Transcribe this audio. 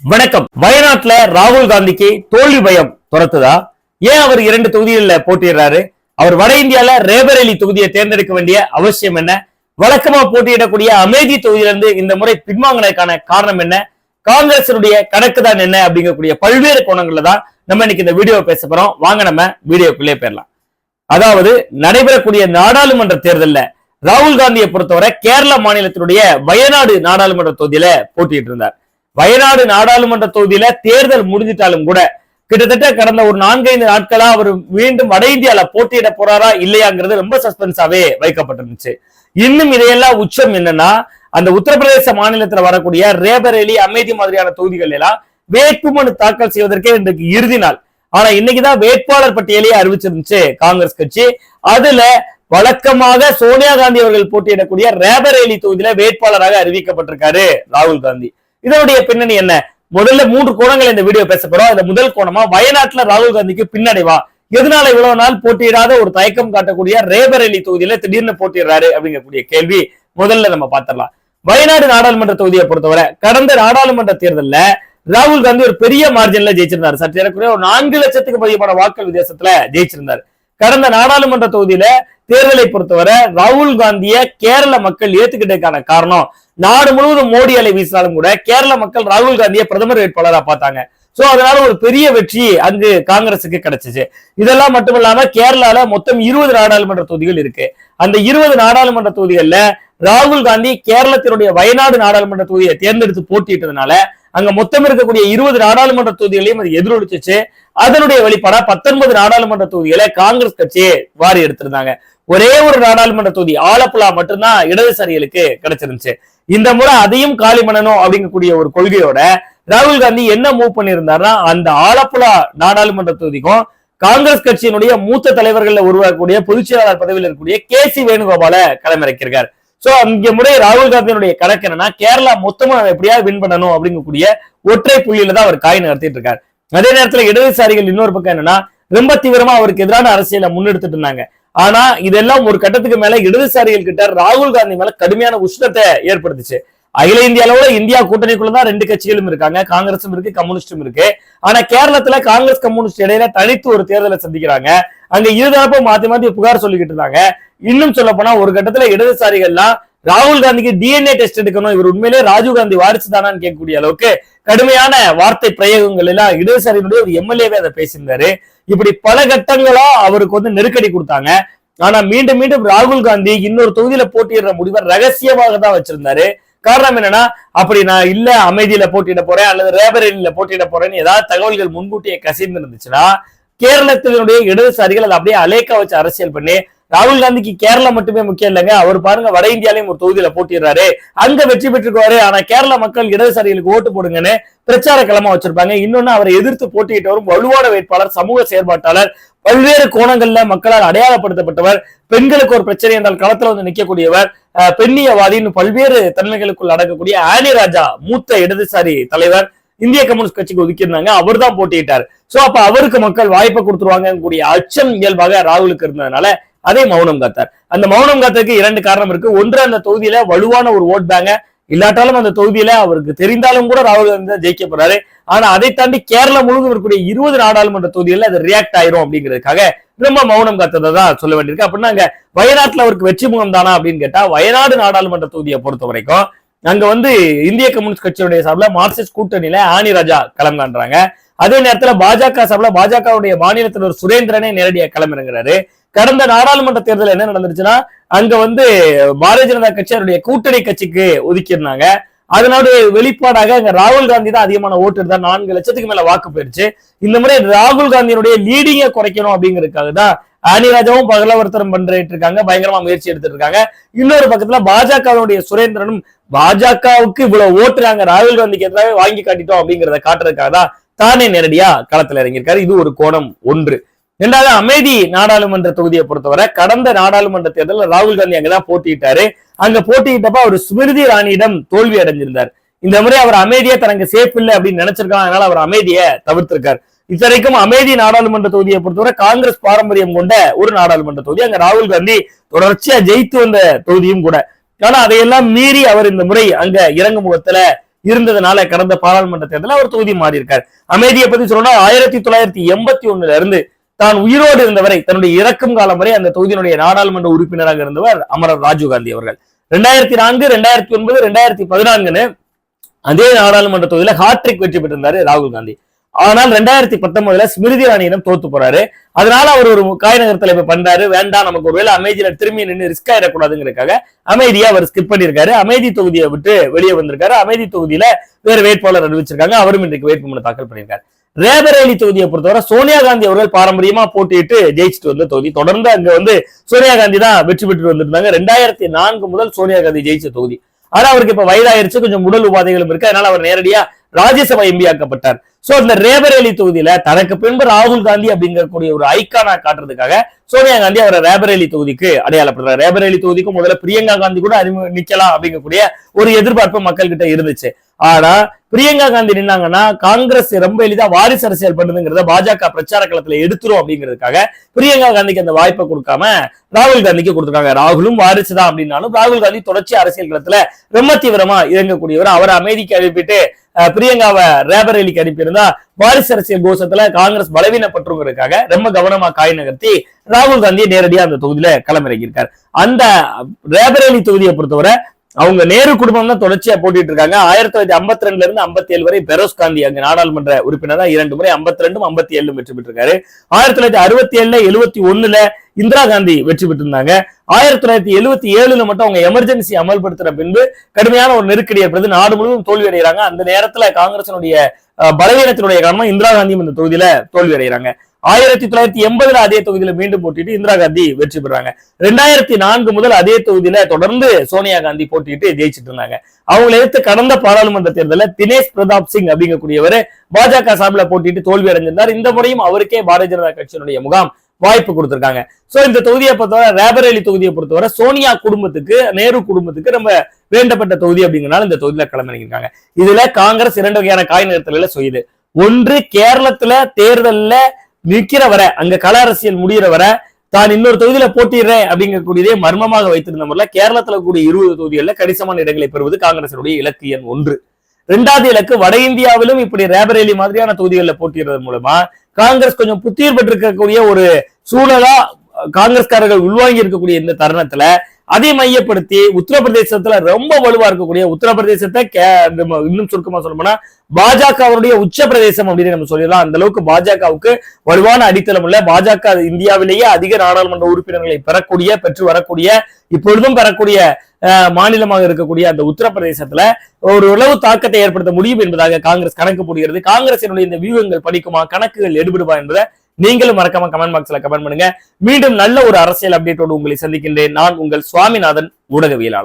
வணக்கம். வயநாட்டுல ராகுல் காந்திக்கு தோல்வி பயம் துரத்துதா? ஏன் அவர் இரண்டு தொகுதிகளில் போட்டியிடுறாரு? அவர் வட இந்தியால ரேபரேலி தொகுதியை தேர்ந்தெடுக்க வேண்டிய அவசியம் என்ன? வழக்கமா போட்டியிடக்கூடிய அமேதி தொகுதியிலிருந்து இந்த முறை பின்வாங்கினதுக்கான காரணம் என்ன? காங்கிரசனுடைய கணக்கு தான் என்ன அப்படிங்கக்கூடிய பல்வேறு கோணங்கள்ல தான் நம்ம இன்னைக்கு இந்த வீடியோ பேச போறோம். வாங்க நம்ம வீடியோக்குள்ளே போயிடலாம். அதாவது நடைபெறக்கூடிய நாடாளுமன்ற தேர்தல்ல ராகுல் காந்தியை பொறுத்தவரை கேரள மாநிலத்தினுடைய வயநாடு நாடாளுமன்ற தொகுதியில போட்டிட்டு இருந்தார் வயநாடு நாடாளுமன்ற தொகுதியில தேர்தல் முடிஞ்சிட்டாலும் கூட கிட்டத்தட்ட கடந்த ஒரு நான்கைந்து நாட்களா அவர் மீண்டும் வட இந்தியால போட்டியிட போறாரா இல்லையாங்கிறது ரொம்ப சஸ்பென்ஸாவே வைக்கப்பட்டிருந்துச்சு. இன்னும் இதையெல்லாம் உச்சம் என்னன்னா அந்த உத்தரப்பிரதேச மாநிலத்துல வரக்கூடிய ரேபரேலி அமேதி மாதிரியான தொகுதிகள் எல்லாம் வேட்புமனு தாக்கல் செய்வதற்கே இன்றைக்கு இறுதி நாள். ஆனா இன்னைக்குதான் வேட்பாளர் பட்டியலையே அறிவிச்சிருந்துச்சு காங்கிரஸ் கட்சி. அதுல வழக்கமாக சோனியா காந்தி அவர்கள் போட்டியிடக்கூடிய ரேபரேலி தொகுதியில வேட்பாளராக அறிவிக்கப்பட்டிருக்காரு ராகுல் காந்தி. இதனுடைய பின்னணி என்ன? முதல்ல மூன்று கோணங்கள் இந்த வீடியோ பேச போறோம். இந்த முதல் கோணமா வயநாட்டுல ராகுல் காந்திக்கு பின்னடைவா எதனால இவ்வளவு நாள் போட்டியிடாத ஒரு தயக்கம் காட்டக்கூடிய ரேபரேலி தொகுதியில திடீர்னு போட்டிடுறாரு அப்படிங்கக்கூடிய கேள்வி முதல்ல நம்ம பாத்திரலாம் வயநாடு நாடாளுமன்ற தொகுதியை பொறுத்தவரை கடந்த நாடாளுமன்ற தேர்தலில் ராகுல் காந்தி ஒரு பெரிய மார்ஜின்ல ஜெயிச்சிருந்தாரு. சற்று ஏறக்குறைய ஒரு நான்கு லட்சத்துக்கு அதிகமான வாக்கள் வித்தியாசத்துல ஜெயிச்சிருந்தாரு. கடந்த நாடாளுமன்ற தொகுதியில தேர்தலை பொறுத்தவரை ராகுல் காந்திய கேரள மக்கள் ஏத்துக்கிட்டதுக்கான காரணம் நாடு முழுவதும் மோடி அலை வீசினாலும் கூட கேரள மக்கள் ராகுல் காந்தியை பிரதமர் வேட்பாளராக பார்த்தாங்க. சோ அதனால ஒரு பெரிய வெற்றி அங்கு காங்கிரசுக்கு கிடைச்சிச்சு. இதெல்லாம் மட்டும் இல்லாம கேரளால மொத்தம் இருபது நாடாளுமன்ற தொகுதிகள் இருக்கு. அந்த இருபது நாடாளுமன்ற தொகுதிகள்ல ராகுல் காந்தி கேரளத்தினுடைய வயநாடு நாடாளுமன்ற தொகுதியை தேர்ந்தெடுத்து போட்டியிட்டதுனால அங்க மொத்தம் இருக்கக்கூடிய இருபது நாடாளுமன்ற தொகுதிகளையும் அது எதிரொலிச்சிச்சு. அதனுடைய வெளிப்பாடா பத்தொன்பது நாடாளுமன்ற தொகுதிகளை காங்கிரஸ் கட்சியே வாரி எடுத்திருந்தாங்க. ஒரே ஒரு நாடாளுமன்ற தொகுதி ஆலப்புழா மட்டும்தான் இடதுசாரிகளுக்கு கிடைச்சிருந்துச்சு. இந்த முறை அதையும் காலி பண்ணணும் அப்படிங்கக்கூடிய ஒரு கொள்கையோட ராகுல் காந்தி என்ன மூவ் பண்ணியிருந்தாருன்னா அந்த ஆலப்புழா நாடாளுமன்ற தொகுதிக்கும் காங்கிரஸ் கட்சியினுடைய மூத்த தலைவர்கள் உருவாக்கக்கூடிய பொதுச் செயலாளர் பதவியில் இருக்கக்கூடிய கே சி வேணுகோபால களமிறக்கியிருக்காரு. சோ இங்க முறை ராகுல் காந்தியினுடைய கணக்கு என்னன்னா கேரளா மொத்தமா எப்படியாவது வின் பண்ணணும் அப்படிங்கக்கூடிய ஒற்றை புள்ளியில தான் அவர் காய் நடத்திட்டு இருக்காரு. அதே நேரத்துல இடதுசாரிகள் இன்னொரு பக்கம் என்னன்னா ரொம்ப தீவிரமா அவருக்கு எதிரான அரசியலை முன்னெடுத்துட்டு இருந்தாங்க. ஆனா இதெல்லாம் ஒரு கட்டத்துக்கு மேல இடதுசாரிகள் கிட்ட ராகுல் காந்தி மேல கடுமையான உஷ்ணத்தை ஏற்படுத்துச்சு. அகில இந்திய அளவுல இந்தியா கூட்டணிக்குள்ளதான் ரெண்டு கட்சிகளும் இருக்காங்க. காங்கிரஸும் இருக்கு கம்யூனிஸ்டும் இருக்கு. ஆனா கேரளத்துல காங்கிரஸ் கம்யூனிஸ்ட் இடையில தனித்து ஒரு தேர்தலை சந்திக்கிறாங்க. அங்க இருதரப்பும் மாத்தி மாத்தி புகார் சொல்லிக்கிட்டு இருந்தாங்க. இன்னும் சொல்ல போனா ஒரு கட்டத்துல இடதுசாரிகள்லாம் ராகுல் காந்திக்கு டிஎன்ஏ டெஸ்ட் எடுக்கணும். இவர் உண்மையிலே ராஜீவ் காந்தி வாரிசு தானான்னு கேட்கக்கூடிய அளவுக்கு கடுமையான வார்த்தை பிரயோகங்கள் எல்லாம் இடதுசாரியினுடைய ஒரு எம்எல்ஏவே அதை பேசியிருந்தாரு. இப்படி பல கட்டங்களா அவருக்கு வந்து நெருக்கடி கொடுத்தாங்க. ஆனா மீண்டும் மீண்டும் ராகுல் காந்தி இன்னொரு தொகுதியில போட்டியிடுற முடிவை ரகசியமாக தான் வச்சிருந்தாரு. காரணம் என்னன்னா அப்படி நான் இல்ல அமைதியில போட்டிட போறேன் அல்லது ரேபரேலியில போட்டிட போறேன்னு ஏதாவது தகவல்கள் முன்கூட்டியே கசிந்து இருந்துச்சுன்னா கேரளத்தினுடைய இடதுசாரிகள் அதை அப்படியே அலேக்கா வச்சு அரசியல் பண்ணி ராகுல் காந்திக்கு கேரளா மட்டுமே முக்கியம் இல்லைங்க. அவர் பாருங்க வட இந்தியாலையும் ஒரு தொகுதியில போட்டிடுறாரு அங்க வெற்றி பெற்றுக்குவாரு ஆனா கேரள மக்கள் இடதுசாரிகளுக்கு ஓட்டு போடுங்கன்னு பிரச்சார களமா வச்சிருப்பாங்க. இன்னொன்னு அவரை எதிர்த்து போட்டியிட்டவரும் வலுவான வேட்பாளர் சமூக செயற்பாட்டாளர் பல்வேறு கோணங்கள்ல மக்களால் அடையாளப்படுத்தப்பட்டவர் பெண்களுக்கு ஒரு பிரச்சனை என்றால் களத்துல வந்து நிற்கக்கூடியவர் பெண்ணியவாதின்னு பல்வேறு தன்மைகளுக்குள் அடக்கக்கூடிய ஆனி ராஜா மூத்த இடதுசாரி தலைவர் இந்திய கம்யூனிஸ்ட் கட்சிக்கு ஒதுக்கியிருந்தாங்க. அவர் தான் போட்டியிட்டார். சோ அப்ப அவருக்கு மக்கள் வாய்ப்பை கொடுத்துருவாங்க கூடிய அச்சம் இயல்பாக ராகுலுக்கு இருந்ததுனால அதே மௌனம் காத்தார். அந்த மௌனம் காத்ததுக்கு இரண்டு காரணம் இருக்கு. ஒன்று அந்த தொகுதியில வலுவான ஒரு ஓட் பேங்க இல்லாட்டாலும் அந்த தொகுதியில அவருக்கு தெரிந்தாலும் கூட ராகுல் காந்தி தான் ஜெயிக்க போறாரு. ஆனா அதை தாண்டி கேரளா முழுவதும் இருக்கக்கூடிய இருபது நாடாளுமன்ற தொகுதிகளில் அது ரியாக்ட் ஆயிரும் அப்படிங்கிறதுக்காக ரொம்ப மௌனம் காத்ததை தான் சொல்ல வேண்டியிருக்கு. அப்படின்னா அங்க வயநாட்டுல அவருக்கு வெற்றி முகம் தானா அப்படின்னு கேட்டா வயநாடு நாடாளுமன்ற தொகுதியை பொறுத்த வரைக்கும் அங்க வந்து இந்திய கம்யூனிஸ்ட் கட்சியுடைய சார்பில் மார்க்சிஸ்ட் கூட்டணியில ஆனி ராஜா களம் காண்றாங்க. அதே நேரத்துல பாஜக சார்பில் பாஜகவுடைய மாநில தலைவர் சுரேந்திரனே நேரடியாக களமிறங்குறாரு கடந்த நாடாளுமன்ற தேர்தல் என்ன நடந்துருச்சுன்னா அங்க வந்து பாரதிய ஜனதா கட்சி அவருடைய கூட்டணி கட்சிக்கு ஒதுக்கியிருந்தாங்க. அதனுடைய வெளிப்பாடாக அங்க ராகுல் காந்தி தான் அதிகமான ஓட்டு எடுத்தா நான்கு லட்சத்துக்கு மேல வாக்கு போயிருச்சு இந்த முறை ராகுல் காந்தியினுடைய லீடிங்கை குறைக்கணும் அப்படிங்கிறதுக்காக தான் ஆனிராஜாவும் பகலவர்த்தனம் பண்ணிட்டு இருக்காங்க. பயங்கரமா முயற்சி எடுத்துட்டு இருக்காங்க. இன்னொரு பக்கத்துல பாஜகவுடைய சுரேந்திரனும் பாஜகவுக்கு இவ்வளவு ஓட்டு நாங்க ராகுல் காந்திக்கு எதிராக வாங்கி காட்டிட்டோம் அப்படிங்கிறத காட்டுறதுக்காக தான் தானே நேரடியா களத்துல இறங்கியிருக்காரு. இது ஒரு கோணம் ஒன்று. இரண்டாவது அமைதி நாடாளுமன்ற தொகுதியை பொறுத்தவரை கடந்த நாடாளுமன்ற தேர்தலில் ராகுல் காந்தி அங்கதான் போட்டியிட்டாரு. அங்க போட்டியிட்டப்ப அவர் ஸ்மிருதி ராணியிடம் தோல்வி அடைஞ்சிருந்தார். இந்த முறை அவர் அமைதியை தனக்கு சேஃப் இல்லை அப்படின்னு நினைச்சிருக்காங்க. அதனால அவர் அமைதியை தவிர்த்திருக்கார். இத்தனைக்கும் அமைதி நாடாளுமன்ற தொகுதியை பொறுத்தவரை காங்கிரஸ் பாரம்பரியம் கொண்ட ஒரு நாடாளுமன்ற தொகுதி. அங்க ராகுல் காந்தி தொடர்ச்சியா ஜெயித்து வந்த தொகுதியும் கூட. ஆனா அதையெல்லாம் மீறி அவர் இந்த முறை அங்க இறங்கு முகத்துல இருந்ததுனால கடந்த பாராளுமன்ற தேர்தலில் அவர் தொகுதி மாறி இருக்கார் அமைதியை பத்தி சொல்லணும்னா ஆயிரத்தி தொள்ளாயிரத்தி எண்பத்தி ஒண்ணுல இருந்து தான் உயிரோடு இருந்தவரை தன்னுடைய இறக்கும் காலம் வரை அந்த தொகுதியினுடைய நாடாளுமன்ற உறுப்பினராக இருந்தவர் அமரர் ராஜீவ் காந்தி அவர்கள். ரெண்டாயிரத்தி நான்கு ரெண்டாயிரத்தி ஒன்பது ரெண்டாயிரத்தி பதினான்குன்னு அதே நாடாளுமன்ற தொகுதியில ஹாட்ரிக் வெற்றி பெற்றிருந்தாரு ராகுல் காந்தி. ஆனால் ரெண்டாயிரத்தி பத்தொன்பதுல ஸ்மிருதி ராணியிடம் தோத்து போறாரு. அதனால அவர் ஒரு காய் நகரத்துல இப்ப பண்றாரு. வேண்டாம் நமக்கு ஒருவேளை அமைதியில திரும்பி நின்று ரிஸ்க் ஆயிடக்கூடாதுங்கிறதுக்காக அமைதியா அவர் ஸ்கிப் பண்ணிருக்காரு அமைதி தொகுதியை விட்டு வெளியே வந்திருக்காரு. அமைதி தொகுதியில வேற வேட்பாளர் அறிவிச்சிருக்காங்க. அவரும் இன்றைக்கு வேட்புமனு தாக்கல் பண்ணியிருக்காரு. ரேபரேலி தொகுதியை பொறுத்தவரை சோனியா காந்தி அவர்கள் பாரம்பரியமா போட்டியிட்டு ஜெயிச்சுட்டு வந்த தொகுதி. தொடர்ந்து அங்க வந்து சோனியா காந்தி தான் வெற்றி பெற்று வந்திருந்தாங்க. ரெண்டாயிரத்தி நான்கு முதல் சோனியா காந்தி ஜெயிச்ச தொகுதி. ஆனா அவருக்கு இப்ப வயதாயிருச்சு. கொஞ்சம் உடல் உபாதைகளும் இருக்கு. அதனால அவர் நேரடியா ராஜ்யசபா எம்பி ஆக்கப்பட்டார். சோ இந்த ரேபரேலி தொகுதியில தனக்கு பின்பு ராகுல் காந்தி அப்படிங்கக்கூடிய ஒரு ஐக்கானா காட்டுறதுக்காக சோனியா காந்தி அவரை ரேபரேலி தொகுதிக்கு அடையாளப்படுறாரு ரேபரேலி தொகுதிக்கு முதல்ல பிரியங்கா காந்தி கூட அறிமுக நிக்கலாம் அப்படிங்கக்கூடிய ஒரு எதிர்பார்ப்பு மக்கள் கிட்ட இருந்துச்சு. ஆனா பிரியங்கா காந்தி நின்னாங்கன்னா காங்கிரஸ் ரொம்ப எளிதா வாரிசு அரசியல் பண்ணுதுங்கிறத பாஜக பிரச்சார களத்துல எடுத்துரும் அப்படிங்கிறதுக்காக பிரியங்கா காந்திக்கு அந்த வாய்ப்பை கொடுக்காம ராகுல் காந்திக்கு கொடுத்துருக்காங்க. ராகுலும் வாரிசு தான் அப்படின்னாலும் ராகுல் காந்தி தொடர்ச்சி அரசியல் களத்துல ரொம்ப தீவிரமா இறங்கக்கூடியவர். அவரை அமைதிக்கு அனுப்பிட்டு அஹ், பிரியங்காவை ரேபரேலிக்கு அனுப்பியிருந்தா வாரிசு அரசியல் கோஷத்துல காங்கிரஸ் பலவீனப்பட்டுங்கிறதுக்காக ரொம்ப கவனமா காய் நகர்த்தி ராகுல் காந்தியை நேரடியா அந்த தொகுதியில களமிறங்கியிருக்காரு. அந்த ரேபரேலி தொகுதியை பொறுத்தவரை அவங்க நேரு குடும்பம் தான் தொடர்ச்சியா போட்டிட்டு இருக்காங்க. ஆயிரத்தி தொள்ளாயிரத்தி ஐம்பத்தி ரெண்டுல இருந்து ஐம்பத்தி ஏழு வரை பெரோஸ் காந்தி அங்க நாடாளுமன்ற உறுப்பினரா இரண்டு முறை ஐம்பத்தி ரெண்டும் ஐம்பத்தி ஏழும் வெற்றி பெற்றிருக்காரு. ஆயிரத்தி தொள்ளாயிரத்தி அறுபத்தி ஏழுல எழுபத்தி ஒண்ணுல இந்திரா காந்தி வெற்றி பெற்றிருந்தாங்க. ஆயிரத்தி தொள்ளாயிரத்தி எழுபத்தி ஏழுல மட்டும் அவங்க எமர்ஜென்சி அமல்படுத்தின பின்பு கடுமையான ஒரு நெருக்கடி ஏற்படுது. நாடு முழுவதும் தோல்வி அடைகிறாங்க அந்த நேரத்துல காங்கிரசினுடைய பலவீனத்தினுடைய காரணமா இந்திரா காந்தியும் இந்த தொகுதியில தோல்வி அடைகிறாங்க ஆயிரத்தி தொள்ளாயிரத்தி எண்பதுல அதே தொகுதியில மீண்டும் போட்டிட்டு இந்திரா காந்தி வெற்றி பெறாங்க. ரெண்டாயிரத்தி நான்கு முதல் அதே தொகுதியில தொடர்ந்து சோனியா காந்தி போட்டிட்டு ஜெயிச்சிட்டு இருந்தாங்க. அவங்களை எடுத்து கடந்த பாராளுமன்ற தேர்தலில் தினேஷ் பிரதாப் சிங் அப்படிங்கக்கூடியவர் பாஜக சார்பில் போட்டிட்டு தோல்வி அடைஞ்சிருந்தார். இந்த முறையும் அவருக்கே பாரதிய ஜனதா கட்சியினுடைய முகாம் வாய்ப்பு கொடுத்திருக்காங்க. சோ இந்த தொகுதியை பொறுத்தவரை ரேபரேலி தொகுதியை பொறுத்தவரை சோனியா குடும்பத்துக்கு நேரு குடும்பத்துக்கு ரொம்ப வேண்டப்பட்ட தொகுதி அப்படிங்கிறனால இந்த தொகுதியில களமிறங்கியிருக்காங்க. இதுல காங்கிரஸ் இரண்டு வகையான காய் நிறுத்தல செய்யுது. ஒன்று கேரளத்துல தேர்தல்ல நிற்கிற வரை அங்க கள அரசியல் முடிகிற வரை தான் இன்னொரு தொகுதியில போட்டிடுறேன் அப்படிங்கக்கூடியதே மர்மமாக வைத்திருந்த முறையில் கேரளத்துல கூடிய இருபது தொகுதிகளில் கணிசமான இடங்களை பெறுவது காங்கிரசினுடைய இலக்கு எண் ஒன்று. ரெண்டாவது இலக்கு வட இந்தியாவிலும் இப்படி ரேபரேலி மாதிரியான தொகுதிகளில் போட்டியிடுறது மூலமா காங்கிரஸ் கொஞ்சம் புத்துயிர் பெற்றிருக்கக்கூடிய ஒரு சூழலா காங்கிரஸ்காரர்கள் உள்வாங்கி இருக்கக்கூடிய இந்த தருணத்துல அதை மையப்படுத்தி உத்தரப்பிரதேசத்துல ரொம்ப வலுவா இருக்கக்கூடிய உத்தரப்பிரதேசத்தை கே- இன்னும் சுருக்கமா சொல்லணும்னா பாஜகவுடைய உச்ச பிரதேசம் அப்படின்னு நம்ம சொல்லிடலாம். அந்த அளவுக்கு பாஜகவுக்கு வலுவான அடித்தளம் உள்ள பாஜக இந்தியாவிலேயே அதிக நாடாளுமன்ற உறுப்பினர்களை பெறக்கூடிய பெற்று வரக்கூடிய இப்பொழுதும் பெறக்கூடிய மாநிலமாக இருக்கக்கூடிய அந்த உத்தரப்பிரதேசத்துல ஒரு உளவு தாக்கத்தை ஏற்படுத்த முடியும் என்பதாக காங்கிரஸ் கணக்கு போடுகிறது. காங்கிரசினுடைய இந்த வியூகங்கள் படிக்குமா கணக்குகள் எடுபடுமா என்பதை நீங்களும் மறக்காம கமெண்ட் பாக்ஸ்ல கமெண்ட் பண்ணுங்க. மீண்டும் நல்ல ஒரு அரசியல் அப்டேட்டோடு உங்களை சந்திக்கின்றேன். நான் உங்கள் சுவாமிநாதன் ஊடகவியலாளர்.